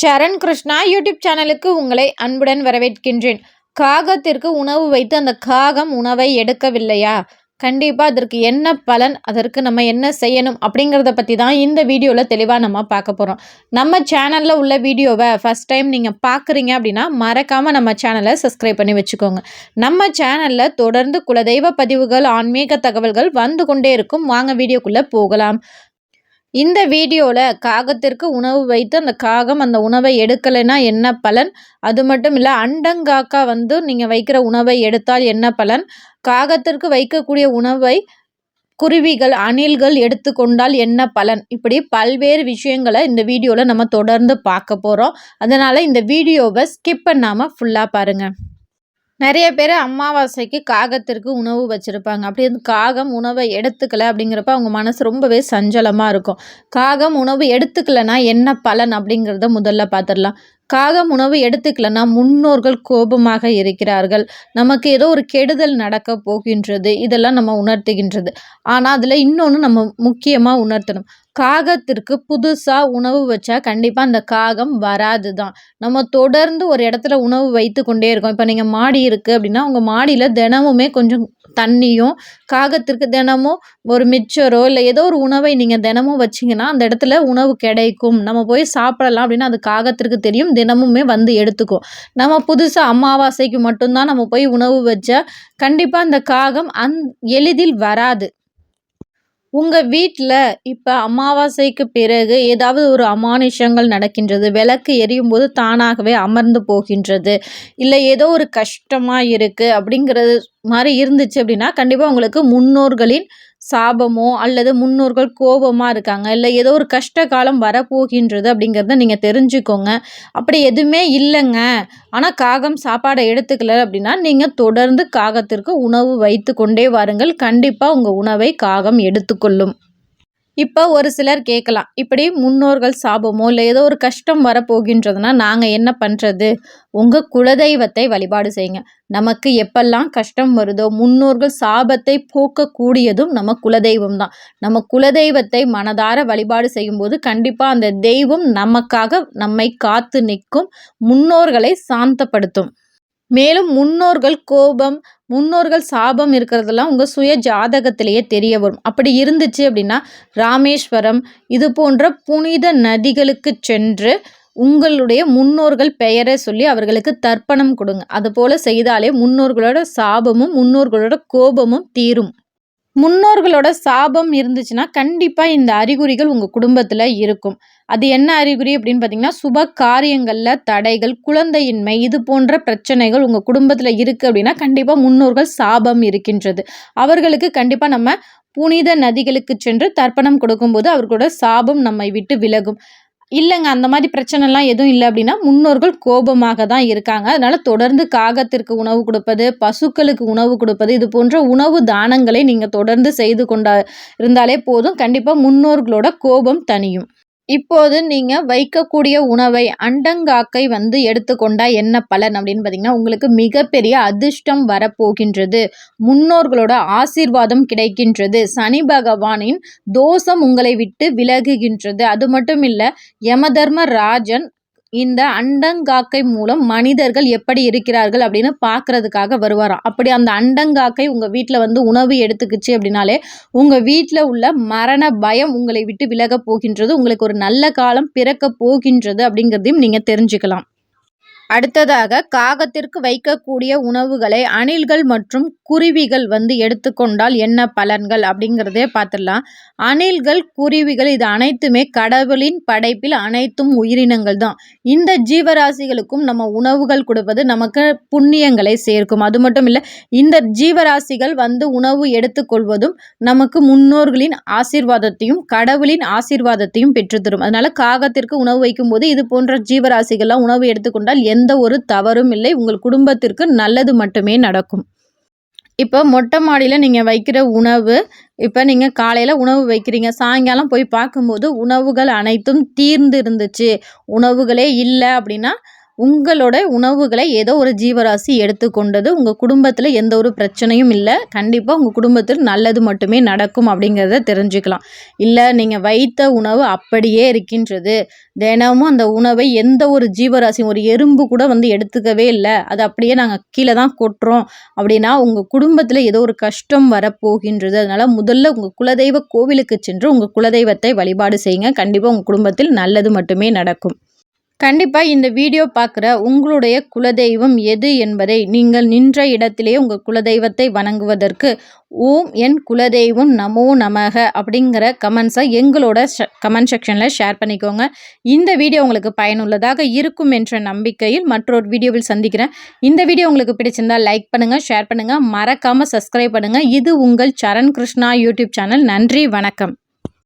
சரண் Krishna YouTube சேனலுக்கு உங்களை அன்புடன் வரவேற்கின்றேன். காகத்திற்கு உணவு வைத்து அந்த காகம் உணவை எடுக்கவில்லையா? கண்டிப்பாக அதற்கு என்ன பலன் அதற்கு நம்ம என்ன செய்யணும் அப்படிங்கிறத பற்றி தான் இந்த வீடியோவில் தெளிவாக நம்ம பார்க்க போகிறோம் நம்ம சேனலில் உள்ள வீடியோவை ஃபஸ்ட் டைம் நீங்கள் பார்க்குறீங்க அப்படின்னா மறக்காமல் நம்ம சேனலை சப்ஸ்கிரைப் பண்ணி வச்சுக்கோங்க. நம்ம சேனலில் தொடர்ந்து குலதெய்வ பதிவுகள் ஆன்மீக தகவல்கள் வந்து கொண்டே இருக்கும். வாங்க வீடியோக்குள்ளே போகலாம். இந்த வீடியோவில் காகத்திற்கு உணவு வைத்து அந்த காகம் அந்த உணவை எடுக்கலைன்னா என்ன பலன்? அது மட்டும் இல்லை அண்டங்காக்கா வந்து நீங்கள் வைக்கிற உணவை எடுத்தால் என்ன பலன்? காகத்திற்கு வைக்கக்கூடிய உணவை குருவிகள் அணில்கள் எடுத்துக்கொண்டால் என்ன பலன்? இப்படி பல்வேறு விஷயங்களை இந்த வீடியோவில் நம்ம தொடர்ந்து பார்க்க போகிறோம் அதனால் இந்த வீடியோவை ஸ்கிப் பண்ணாமல் ஃபுல்லாக பாருங்கள் நிறைய பேர் அமாவாசைக்கு காகத்திற்கு உணவு வச்சுருப்பாங்க. அப்படி வந்து காகம் உணவை எடுத்துக்கலை அப்படிங்கிறப்ப அவங்க மனசு ரொம்பவே சஞ்சலமாக இருக்கும். காகம் உணவு எடுத்துக்கலைன்னா என்ன பலன் அப்படிங்கிறத முதல்ல பார்த்துடலாம் காகம் உணவு எடுத்துக்கலன்னா முன்னோர்கள் கோபமாக இருக்கிறார்கள். நமக்கு ஏதோ ஒரு கெடுதல் நடக்க போகின்றது. இதெல்லாம் நம்ம உணர்த்துகின்றது. ஆனால் அதில் இன்னொன்று நம்ம முக்கியமாக உணர்த்தணும். காகத்திற்கு புதுசாக உணவு வச்சா கண்டிப்பாக அந்த காகம் வராது தான் நம்ம தொடர்ந்து ஒரு இடத்துல உணவு வைத்து கொண்டே இருக்கோம். இப்போ நீங்கள் மாடி இருக்குது அப்படின்னா உங்கள் மாடியில் தினமுமே கொஞ்சம் தண்ணியும் காகத்திற்கு தினமும் ஒரு மிச்சரோ இல்லை ஏதோ ஒரு உணவை நீங்கள் தினமும் வச்சிங்கன்னா அந்த இடத்துல உணவு கிடைக்கும். நம்ம போய் சாப்பிடலாம் அப்படின்னு அது காகத்திற்கு தெரியும். தினமுமே வந்து எடுத்துக்கும். நம்ம புதுசாக அமாவாசைக்கு மட்டும்தான் நம்ம போய் உணவு வச்சா கண்டிப்பாக அந்த காகம் அந் எளிதில் வராது. உங்கள் வீட்டில் இப்போ அமாவாசைக்கு பிறகு ஏதாவது ஒரு அமானுஷங்கள் நடக்கின்றது விளக்கு எரியும் போது தானாகவே அமர்ந்து போகின்றது இல்லை ஏதோ ஒரு கஷ்டமாக இருக்குது அப்படிங்கிறது மாதிரி இருந்துச்சு அப்படின்னா கண்டிப்பாக உங்களுக்கு முன்னோர்களின் சாபமோ அல்லது முன்னோர்கள் கோபமாக இருக்காங்க இல்லை ஏதோ ஒரு கஷ்ட காலம் வரப்போகின்றது அப்படிங்கிறத நீங்கள் தெரிஞ்சுக்கோங்க. அப்படி எதுவுமே இல்லைங்க. ஆனால் காகம் சாப்பாடை எடுத்துக்கல அப்படின்னா நீங்கள் தொடர்ந்து காகத்திற்கு உணவு வைத்து கொண்டே வாருங்கள். கண்டிப்பாக உங்கள் உணவை காகம் எடுத்துக்கொள்ளும். இப்போ ஒரு சிலர் கேட்கலாம் இப்படி முன்னோர்கள் சாபமோ இல்லை ஏதோ ஒரு கஷ்டம் வரப்போகின்றதுனா நாங்கள் என்ன பண்ணுறது உங்கள் குலதெய்வத்தை வழிபாடு செய்யுங்க. நமக்கு எப்பெல்லாம் கஷ்டம் வருதோ முன்னோர்கள் சாபத்தை போக்கக்கூடியதும் நம்ம குலதெய்வம் தான். நம்ம குலதெய்வத்தை மனதார வழிபாடு செய்யும்போது கண்டிப்பாக அந்த தெய்வம் நமக்காக நம்மை காத்து நிற்கும் முன்னோர்களை சாந்தப்படுத்தும். மேலும் முன்னோர்கள் கோபம் முன்னோர்கள் சாபம் இருக்கிறதெல்லாம் உங்கள் சுய ஜாதகத்திலேயே தெரிய வரும். அப்படி இருந்துச்சு அப்படின்னா ராமேஸ்வரம் இது போன்ற புனித நதிகளுக்கு சென்று உங்களுடைய முன்னோர்கள் பெயரை சொல்லி அவர்களுக்கு தர்ப்பணம் கொடுங்க. அதுபோல் செய்தாலே முன்னோர்களோட சாபமும் முன்னோர்களோட கோபமும் தீரும். முன்னோர்களோட சாபம் இருந்துச்சுன்னா கண்டிப்பாக இந்த அறிகுறிகள் உங்கள் குடும்பத்தில் இருக்கும். அது என்ன அறிகுறி அப்படின்னு பார்த்தீங்கன்னா சுப காரியங்களில் தடைகள் குழந்தையின்மை இது போன்ற பிரச்சனைகள் உங்கள் குடும்பத்தில் இருக்குது அப்படின்னா கண்டிப்பாக முன்னோர்கள் சாபம் இருக்கின்றது. அவர்களுக்கு கண்டிப்பாக நம்ம புனித நதிகளுக்கு சென்று தர்ப்பணம் கொடுக்கும்போது அவர்களோட சாபம் நம்மை விட்டு விலகும். இல்லைங்க அந்த மாதிரி பிரச்சனைலாம் எதுவும் இல்லை அப்படின்னா முன்னோர்கள் கோபமாக தான் இருக்காங்க. அதனால் தொடர்ந்து காகத்திற்கு உணவு கொடுப்பது பசுக்களுக்கு உணவு கொடுப்பது இது போன்ற உணவு தானங்களை நீங்கள் தொடர்ந்து செய்து கொண்டா இருந்தாலே போதும். கண்டிப்பாக முன்னோர்களோட கோபம் தனியும் இப்போது நீங்கள் வைக்கக்கூடிய உணவை அண்டங்காக்கை வந்து எடுத்துக்கொண்டால் என்ன பலன் அப்படின்னு பார்த்தீங்கன்னா உங்களுக்கு மிகப்பெரிய அதிர்ஷ்டம் வரப்போகின்றது. முன்னோர்களோட ஆசீர்வாதம் கிடைக்கின்றது. சனி பகவானின் தோஷம் உங்களை விட்டு விலகுகின்றது. அது மட்டும் இல்லை யமதர்ம ராஜன் இந்த அண்டங்காக்கை மூலம் மனிதர்கள் எப்படி இருக்கிறார்கள் அப்படின்னு பார்க்கறதுக்காக வருவாராம். அப்படி அந்த அண்டங்காக்கை உங்கள் வீட்டில் வந்து உணவு எடுத்துக்கிச்சு அப்படின்னாலே உங்கள் வீட்டில் உள்ள மரண பயம் உங்களை விட்டு விலக போகின்றது உங்களுக்கு ஒரு நல்ல காலம் பிறக்க போகின்றது அப்படிங்கிறதையும் நீங்கள் தெரிஞ்சுக்கலாம். அடுத்ததாக காகத்திற்கு வைக்கக்கூடிய உணவுகளை அணில்கள் மற்றும் குருவிகள் வந்து எடுத்துக்கொண்டால் என்ன பலன்கள் அப்படிங்கிறதே பார்த்துடலாம். அணில்கள் குருவிகள் இது அனைத்துமே கடவுளின் படைப்பில் அனைத்தும் உயிரினங்கள் தான். இந்த ஜீவராசிகளுக்கும் நம்ம உணவுகள் கொடுப்பது நமக்கு புண்ணியங்களை சேர்க்கும். அது மட்டும் இல்லை இந்த ஜீவராசிகள் வந்து உணவு எடுத்துக்கொள்வதும் நமக்கு முன்னோர்களின் ஆசீர்வாதத்தையும் கடவுளின் ஆசீர்வாதத்தையும் பெற்றுத்தரும். அதனால காகத்திற்கு உணவு வைக்கும்போது இது போன்ற ஜீவராசிகள்லாம் உணவு எடுத்துக்கொண்டால் எந்த ஒரு தவறும் இல்லை. உங்கள் குடும்பத்திற்கு நல்லது மட்டுமே நடக்கும். இப்போ மொட்டை மாடியில் நீங்கள் வைக்கிற உணவு இப்போ நீங்கள் காலையில் உணவு வைக்கிறீங்க. சாயங்காலம் போய் பார்க்கும்போது உணவுகள் அனைத்தும் தீர்ந்து இருந்துச்சு உணவுகளே இல்லை அப்படின்னா உங்களோட உணவுகளை ஏதோ ஒரு ஜீவராசி எடுத்துக்கொண்டது. உங்கள் குடும்பத்தில் எந்த ஒரு பிரச்சனையும் இல்லை. கண்டிப்பாக உங்கள் குடும்பத்தில் நல்லது மட்டுமே நடக்கும் அப்படிங்கிறத தெரிஞ்சுக்கலாம். இல்லை நீங்கள் வைத்த உணவு அப்படியே இருக்கின்றது. தினமும் அந்த உணவை எந்த ஒரு ஜீவராசியும் ஒரு எறும்பு கூட வந்து எடுத்துக்கவே இல்லை. அது அப்படியே நாங்கள் கீழே தான் கொட்டுறோம் அப்படின்னா உங்கள் குடும்பத்தில் ஏதோ ஒரு கஷ்டம் வரப்போகின்றது. அதனால் முதல்ல உங்கள் குலதெய்வ கோவிலுக்கு சென்று உங்கள் குலதெய்வத்தை வழிபாடு செய்யுங்க. கண்டிப்பாக உங்கள் குடும்பத்தில் நல்லது மட்டுமே நடக்கும். கண்டிப்பாக இந்த வீடியோ பார்க்குற உங்களுடைய குலதெய்வம் எது என்பதை நீங்கள் நின்ற இடத்திலேயே உங்கள் குலதெய்வத்தை வணங்குவதற்கு ஓம் என் குலதெய்வம் நமோ நமக அப்படிங்கிற கமெண்ட்ஸை எங்களோட கமெண்ட் செக்ஷனில் ஷேர் பண்ணிக்கோங்க. இந்த வீடியோ உங்களுக்கு பயனுள்ளதாக இருக்கும் என்ற நம்பிக்கையில் மற்றொரு வீடியோவில் சந்திக்கிறேன். இந்த வீடியோ உங்களுக்கு பிடிச்சிருந்தால் லைக் பண்ணுங்கள் ஷேர் பண்ணுங்கள் மறக்காமல் சப்ஸ்கிரைப் பண்ணுங்கள் இது உங்கள் சரண் கிருஷ்ணா யூடியூப் சேனல். நன்றி வணக்கம்.